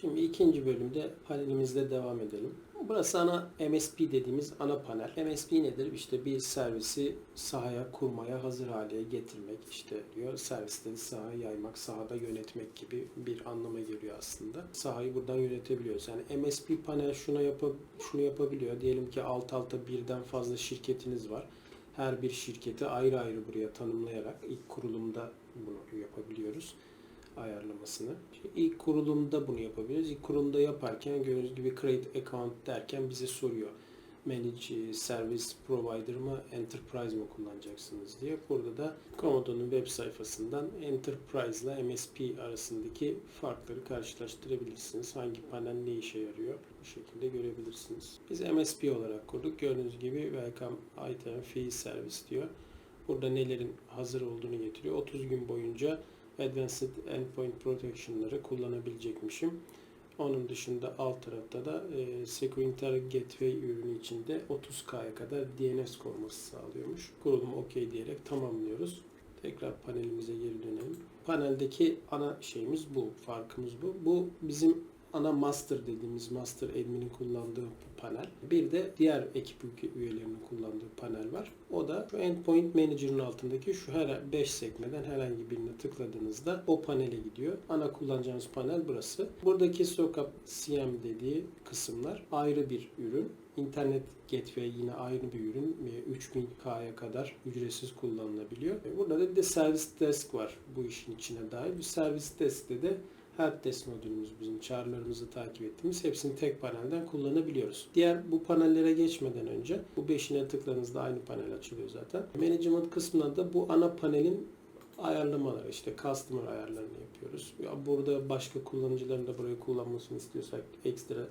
Şimdi ikinci bölümde panelimizde devam edelim. Burası ana MSP dediğimiz ana panel. MSP nedir? İşte bir servisi sahaya kurmaya hazır hale getirmek işte diyor. Servisleri sahaya yaymak, sahada yönetmek gibi bir anlama geliyor aslında. Sahayı buradan yönetebiliyoruz. Yani MSP panel şuna yap şunu yapabiliyor. Diyelim ki alt alta birden fazla şirketiniz var. Her bir şirketi ayrı ayrı buraya tanımlayarak ilk kurulumda bunu yapabiliyoruz ayarlamasını. İşte ilk kurulumda bunu yapabiliriz. İlk kurulumda yaparken gördüğünüz gibi create account derken bize soruyor. Manage Service Provider mı Enterprise mı kullanacaksınız diye. Burada da Commodore'un web sayfasından Enterprise ile MSP arasındaki farkları karşılaştırabilirsiniz. Hangi panel ne işe yarıyor bu şekilde görebilirsiniz. Biz MSP olarak kurduk. Gördüğünüz gibi Welcome Item Fee Service diyor. Burada nelerin hazır olduğunu getiriyor. 30 gün boyunca Advanced Endpoint Protection'ları kullanabilecekmişim. Onun dışında alt tarafta da e, Secure Gateway ürünü içinde 30K'ya kadar DNS koruması sağlıyormuş. Kurulumu OK diyerek tamamlıyoruz. Tekrar panelimize geri dönelim. Paneldeki ana şeyimiz bu, farkımız bu. Bu bizim ana master dediğimiz master admin'in kullandığı panel. Bir de diğer ekip üyelerinin kullandığı panel var. O da şu endpoint manager'ın altındaki şu her 5 sekmeden herhangi birine tıkladığınızda o panele gidiyor. Ana kullanacağınız panel burası. Buradaki SOCAP CM dediği kısımlar ayrı bir ürün. İnternet Gateway yine ayrı bir ürün. 3000K'ya kadar ücretsiz kullanılabiliyor. Burada da bir de Service Desk var bu işin içine dair. Bir Service Desk'te de Helpdesk modülümüz bizim çağrılarımızı takip ettiğimiz hepsini tek panelden kullanabiliyoruz. Diğer bu panellere geçmeden önce bu beşine tıkladığınızda aynı panel açılıyor zaten. Management kısmında da bu ana panelin ayarlamaları işte customer ayarlarını yapıyoruz. Ya burada başka kullanıcıların da burayı kullanmasını istiyorsak ekstra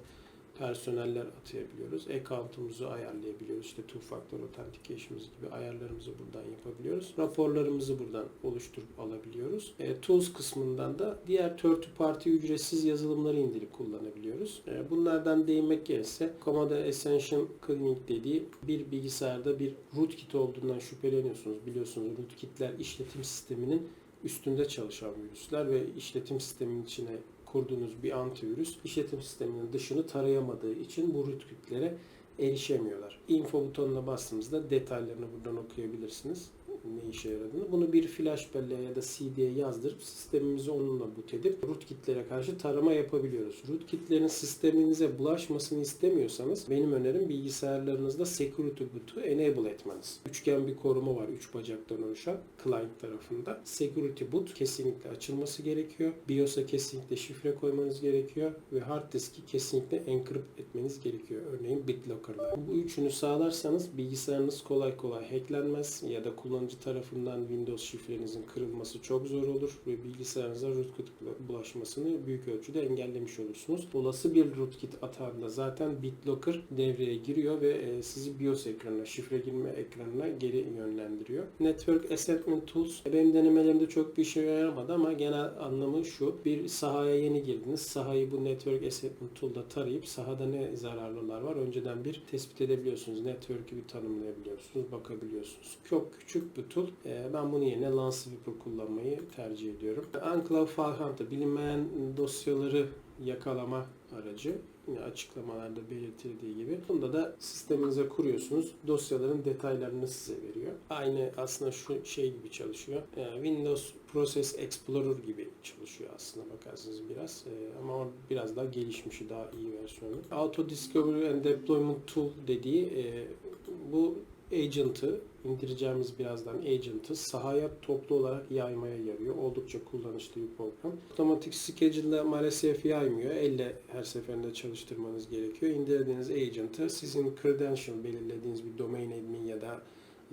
personeller atayabiliyoruz. Account'umuzu ayarlayabiliyoruz. İşte two factor authentication'ımız gibi ayarlarımızı buradan yapabiliyoruz. Raporlarımızı buradan oluşturup alabiliyoruz. E, tools kısmından da diğer third party ücretsiz yazılımları indirip kullanabiliyoruz. E, bunlardan değinmek gerekirse Commodore Essential Cleaning dediği bir bilgisayarda bir rootkit olduğundan şüpheleniyorsunuz. Biliyorsunuz rootkitler işletim sisteminin üstünde çalışan virüsler ve işletim sisteminin içine kurduğunuz bir antivirüs işletim sisteminin dışını tarayamadığı için bu rootkit'lere erişemiyorlar. Info butonuna bastığımızda detaylarını buradan okuyabilirsiniz ne işe yaradığını. Bunu bir flash belleğe ya da CD'ye yazdırıp sistemimizi onunla boot edip rootkitlere karşı tarama yapabiliyoruz. Rootkitlerin sisteminize bulaşmasını istemiyorsanız benim önerim bilgisayarlarınızda security boot'u enable etmeniz. Üçgen bir koruma var. Üç bacaktan oluşan client tarafında. Security boot kesinlikle açılması gerekiyor. BIOS'a kesinlikle şifre koymanız gerekiyor ve hard diski kesinlikle encrypt etmeniz gerekiyor. Örneğin BitLocker'la. Bu üçünü sağlarsanız bilgisayarınız kolay kolay hacklenmez ya da kullanıcı tarafından Windows şifrenizin kırılması çok zor olur ve bilgisayarınıza rootkit bulaşmasını büyük ölçüde engellemiş olursunuz. Olası bir rootkit atağında zaten BitLocker devreye giriyor ve e, sizi BIOS ekranına, şifre girme ekranına geri yönlendiriyor. Network Assessment Tools benim denemelerimde çok bir işe yaramadı ama genel anlamı şu. Bir sahaya yeni girdiniz. Sahayı bu Network Assessment Tool'da tarayıp sahada ne zararlılar var önceden bir tespit edebiliyorsunuz. Network'ü bir tanımlayabiliyorsunuz, bakabiliyorsunuz. Çok küçük bir tool. E, Ben bunu yerine Lansweeper kullanmayı tercih ediyorum. Enclave File Hunter bilinmeyen dosyaları yakalama aracı. Yine açıklamalarda belirtildiği gibi. Bunda da sisteminize kuruyorsunuz. Dosyaların detaylarını size veriyor. Aynı aslında şu şey gibi çalışıyor. E, Windows Process Explorer gibi çalışıyor aslında bakarsanız biraz. E, Ama biraz daha gelişmişi, daha iyi versiyonu. Auto Discovery and Deployment Tool dediği e, bu agent'ı indireceğimiz birazdan agent'ı sahaya toplu olarak yaymaya yarıyor. Oldukça kullanışlı bir program. Otomatik schedule'da maalesef yaymıyor. Elle her seferinde çalıştırmanız gerekiyor. İndirdiğiniz agent'ı sizin credential belirlediğiniz bir domain admin ya da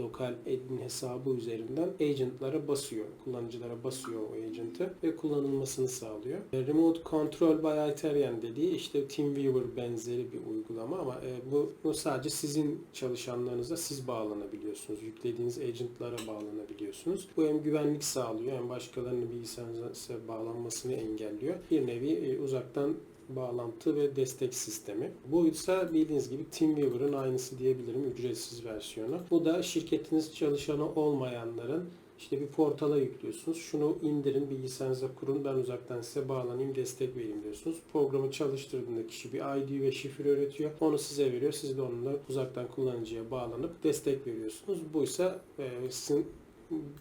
lokal admin hesabı üzerinden agentlara basıyor. Kullanıcılara basıyor o agent'ı ve kullanılmasını sağlıyor. E, Remote Control by Iterian dediği işte TeamViewer benzeri bir uygulama ama e, bu, bu sadece sizin çalışanlarınıza siz bağlanabiliyorsunuz. Yüklediğiniz agent'lara bağlanabiliyorsunuz. Bu hem güvenlik sağlıyor hem başkalarının bilgisayarınıza bağlanmasını engelliyor. Bir nevi e, uzaktan bağlantı ve destek sistemi. Bu ise bildiğiniz gibi TeamViewer'ın aynısı diyebilirim ücretsiz versiyonu. Bu da şirketiniz çalışanı olmayanların İşte bir portala yüklüyorsunuz. Şunu indirin, bilgisayarınıza kurun. Ben uzaktan size bağlanayım, destek vereyim diyorsunuz. Programı çalıştırdığında kişi bir ID ve şifre üretiyor. Onu size veriyor. Siz de onunla uzaktan kullanıcıya bağlanıp destek veriyorsunuz. Buysa e, sizin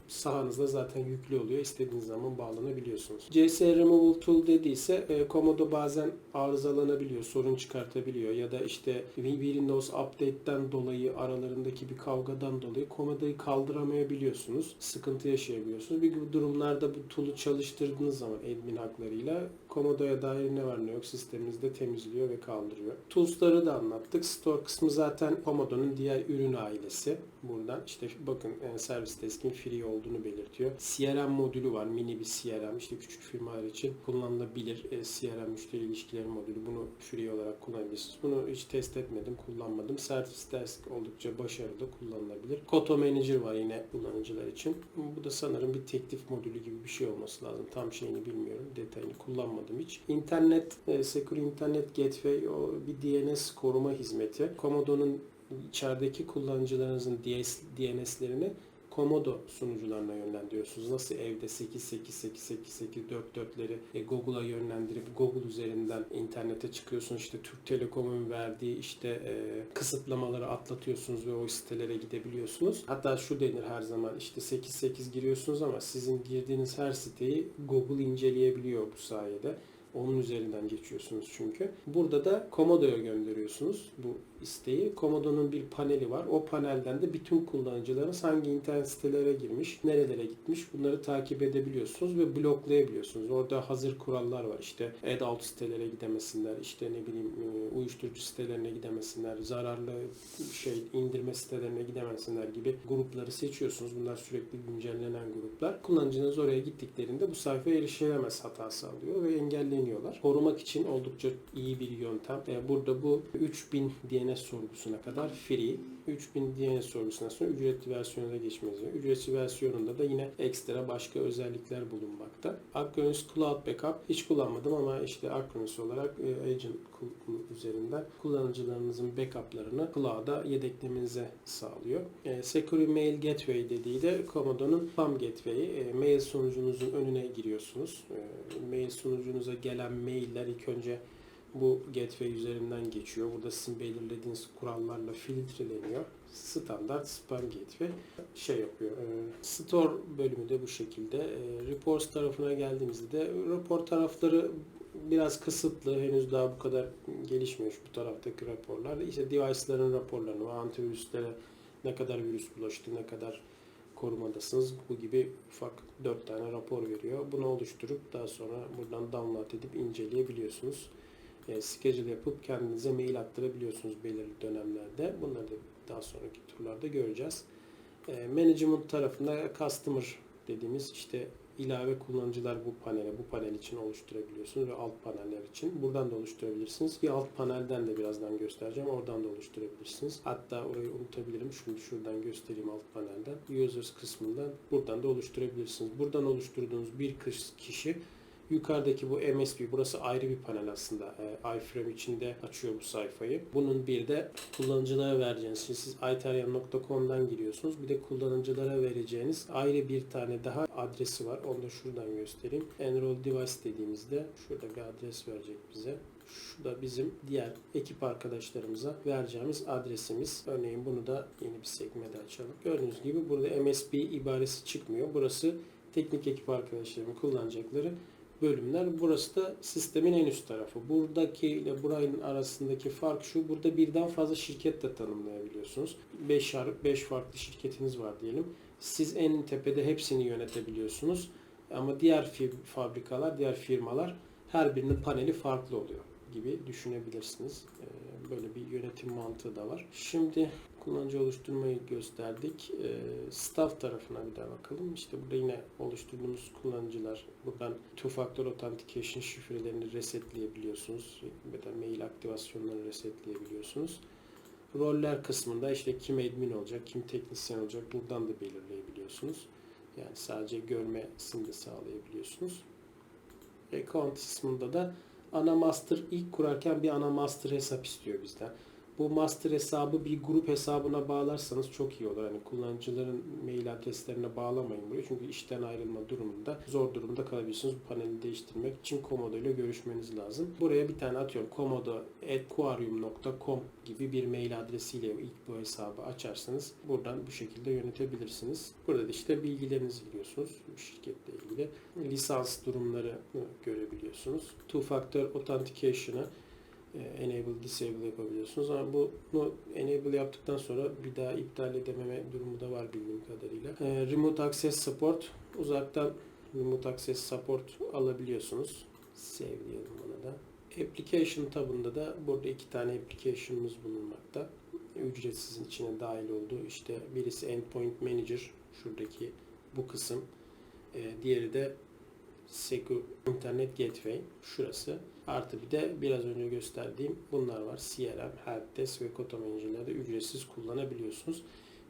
sahanızda zaten yüklü oluyor. İstediğiniz zaman bağlanabiliyorsunuz. CS Removal Tool dediyse e, Komodo bazen arızalanabiliyor, sorun çıkartabiliyor ya da işte Windows Update'ten dolayı aralarındaki bir kavgadan dolayı Komodo'yu kaldıramayabiliyorsunuz. Sıkıntı yaşayabiliyorsunuz. Bir durumlarda bu tool'u çalıştırdığınız zaman admin haklarıyla Komodo'ya dair ne var ne yok sisteminizde temizliyor ve kaldırıyor. Tools'ları da anlattık. Store kısmı zaten Komodo'nun diğer ürün ailesi. Buradan işte bakın e, servis deskin free olduğunu belirtiyor. CRM modülü var. Mini bir CRM. İşte küçük firmalar için kullanılabilir. E, CRM müşteri ilişkileri modülü. Bunu free olarak kullanabilirsiniz. Bunu hiç test etmedim, kullanmadım. Service Desk oldukça başarılı kullanılabilir. Koto Manager var yine kullanıcılar için. Bu da sanırım bir teklif modülü gibi bir şey olması lazım. Tam şeyini bilmiyorum. Detayını kullanmadım hiç. İnternet, e, Secure Internet Gateway o bir DNS koruma hizmeti. Komodo'nun içerideki kullanıcılarınızın DNS'lerini Komodo sunucularına yönlendiriyorsunuz. Nasıl evde 8888884'leri e, Google'a yönlendirip Google üzerinden internete çıkıyorsunuz. İşte Türk Telekom'un verdiği işte e, kısıtlamaları atlatıyorsunuz ve o sitelere gidebiliyorsunuz. Hatta şu denir her zaman işte 88 giriyorsunuz ama sizin girdiğiniz her siteyi Google inceleyebiliyor bu sayede. Onun üzerinden geçiyorsunuz çünkü. Burada da Komodo'ya gönderiyorsunuz bu isteği. Komodo'nun bir paneli var. O panelden de bütün kullanıcılarınız hangi internet sitelere girmiş, nerelere gitmiş bunları takip edebiliyorsunuz ve bloklayabiliyorsunuz. Orada hazır kurallar var. İşte adult sitelere gidemesinler, işte ne bileyim e, uyuşturucu sitelerine gidemesinler, zararlı şey indirme sitelerine gidemesinler gibi grupları seçiyorsunuz. Bunlar sürekli güncellenen gruplar. Kullanıcınız oraya gittiklerinde bu sayfaya erişilemez hatası alıyor ve engelleniyorlar. Korumak için oldukça iyi bir yöntem. E, Burada bu 3000 DNS sorgusuna kadar free. 3000 DNS sorgusundan sonra ücretli versiyonuna geçmeniz gerekiyor. Ücretsiz versiyonunda da yine ekstra başka özellikler bulunmakta. Acronis Cloud Backup hiç kullanmadım ama işte Acronis olarak e, Agent üzerinden kullanıcılarınızın backuplarını cloud'a yedeklemenize sağlıyor. E, Secure Mail Gateway dediği de Comodo'nun PAM Gateway'i. E, mail sunucunuzun önüne giriyorsunuz. Mail sunucunuza gelen mailler ilk önce bu gateway üzerinden geçiyor. Burada sizin belirlediğiniz kurallarla filtreleniyor. Standart spam gateway şey yapıyor. E, store bölümü de bu şekilde. E, reports tarafına geldiğimizde de report tarafları biraz kısıtlı. Henüz daha bu kadar gelişmemiş bu taraftaki raporlar. İşte device'ların raporlarını, antivirüslere ne kadar virüs bulaştı, ne kadar korumadasınız. Bu gibi ufak 4 tane rapor veriyor. Bunu oluşturup daha sonra buradan download edip inceleyebiliyorsunuz e, schedule yapıp kendinize mail attırabiliyorsunuz belirli dönemlerde. Bunları da daha sonraki turlarda göreceğiz. E, management tarafında customer dediğimiz işte ilave kullanıcılar bu panele, bu panel için oluşturabiliyorsunuz ve alt paneller için. Buradan da oluşturabilirsiniz. Bir alt panelden de birazdan göstereceğim. Oradan da oluşturabilirsiniz. Hatta orayı unutabilirim. Şunu şuradan göstereyim alt panelden. Users kısmından buradan da oluşturabilirsiniz. Buradan oluşturduğunuz bir kişi Yukarıdaki bu MSP burası ayrı bir panel aslında. E, iframe içinde açıyor bu sayfayı. Bunun bir de kullanıcılara vereceğiniz. Şimdi siz iterian.com'dan giriyorsunuz. Bir de kullanıcılara vereceğiniz ayrı bir tane daha adresi var. Onu da şuradan göstereyim. Enroll device dediğimizde şurada bir adres verecek bize. Şu da bizim diğer ekip arkadaşlarımıza vereceğimiz adresimiz. Örneğin bunu da yeni bir sekmede açalım. Gördüğünüz gibi burada MSP ibaresi çıkmıyor. Burası teknik ekip arkadaşlarımın kullanacakları bölümler. Burası da sistemin en üst tarafı. Buradaki ile burayın arasındaki fark şu. Burada birden fazla şirket de tanımlayabiliyorsunuz. 5 5 farklı şirketiniz var diyelim. Siz en tepede hepsini yönetebiliyorsunuz. Ama diğer fabrikalar, diğer firmalar her birinin paneli farklı oluyor gibi düşünebilirsiniz. Böyle bir yönetim mantığı da var. Şimdi kullanıcı oluşturmayı gösterdik. E, staff tarafına bir daha bakalım. İşte burada yine oluşturduğumuz kullanıcılar buradan two factor authentication şifrelerini resetleyebiliyorsunuz. Ya da mail aktivasyonlarını resetleyebiliyorsunuz. Roller kısmında işte kim admin olacak, kim teknisyen olacak buradan da belirleyebiliyorsunuz. Yani sadece görmesini de sağlayabiliyorsunuz. Account kısmında da ana master ilk kurarken bir ana master hesap istiyor bizden. Bu master hesabı bir grup hesabına bağlarsanız çok iyi olur. Hani kullanıcıların mail adreslerine bağlamayın burayı. Çünkü işten ayrılma durumunda zor durumda kalabilirsiniz. Bu paneli değiştirmek için Komodo ile görüşmeniz lazım. Buraya bir tane atıyorum. komodo.quarium.com gibi bir mail adresiyle ilk bu hesabı açarsanız buradan bu şekilde yönetebilirsiniz. Burada da işte bilgilerinizi giriyorsunuz bu şirketle ilgili. Lisans durumları görebiliyorsunuz. Two Factor Authentication'ı enable disable yapabiliyorsunuz ama bunu enable yaptıktan sonra bir daha iptal edememe durumu da var bildiğim kadarıyla. E, remote access support uzaktan remote access support alabiliyorsunuz. Save diyelim buna da. Application tabında da burada iki tane application'ımız bulunmakta. Ücretsizin içine dahil olduğu işte birisi Endpoint Manager şuradaki bu kısım. E, diğeri de Secure Internet Gateway şurası. Artı bir de biraz önce gösterdiğim bunlar var. CRM, Helpdesk ve Koto Manager'larda ücretsiz kullanabiliyorsunuz.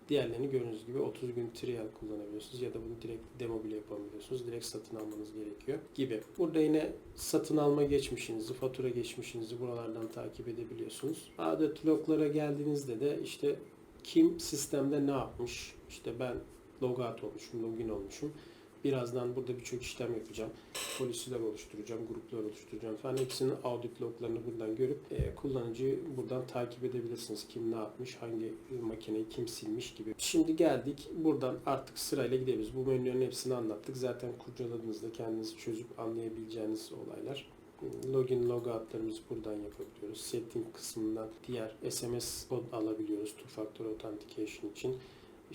Diğerlerini gördüğünüz gibi 30 gün trial kullanabiliyorsunuz ya da bunu direkt demo bile yapabiliyorsunuz. Direkt satın almanız gerekiyor gibi. Burada yine satın alma geçmişinizi, fatura geçmişinizi buralardan takip edebiliyorsunuz. Adet loglara geldiğinizde de işte kim sistemde ne yapmış? İşte ben logout olmuşum, login olmuşum. Birazdan burada birçok işlem yapacağım. Polisiler oluşturacağım, gruplar oluşturacağım falan. Hepsinin audit loglarını buradan görüp e, kullanıcıyı buradan takip edebilirsiniz. Kim ne yapmış, hangi makineyi kim silmiş gibi. Şimdi geldik. Buradan artık sırayla gidebiliriz. Bu menülerin hepsini anlattık. Zaten kurcaladığınızda kendiniz çözüp anlayabileceğiniz olaylar. Login logoutlarımızı buradan yapabiliyoruz. Setting kısmından diğer SMS kod alabiliyoruz. Two Factor Authentication için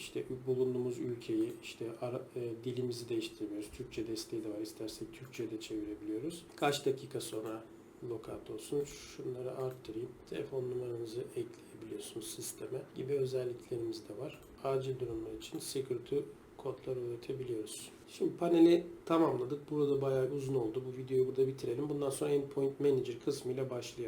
işte bulunduğumuz ülkeyi, işte ara, e, dilimizi değiştirebiliyoruz. Türkçe desteği de var. İstersek Türkçe de çevirebiliyoruz. Kaç dakika sonra lokat olsun. Şunları arttırayım. Telefon numaranızı ekleyebiliyorsunuz sisteme gibi özelliklerimiz de var. Acil durumlar için security kodlar üretebiliyoruz. Şimdi paneli tamamladık. Burada bayağı uzun oldu. Bu videoyu burada bitirelim. Bundan sonra Endpoint Manager kısmıyla başlayalım.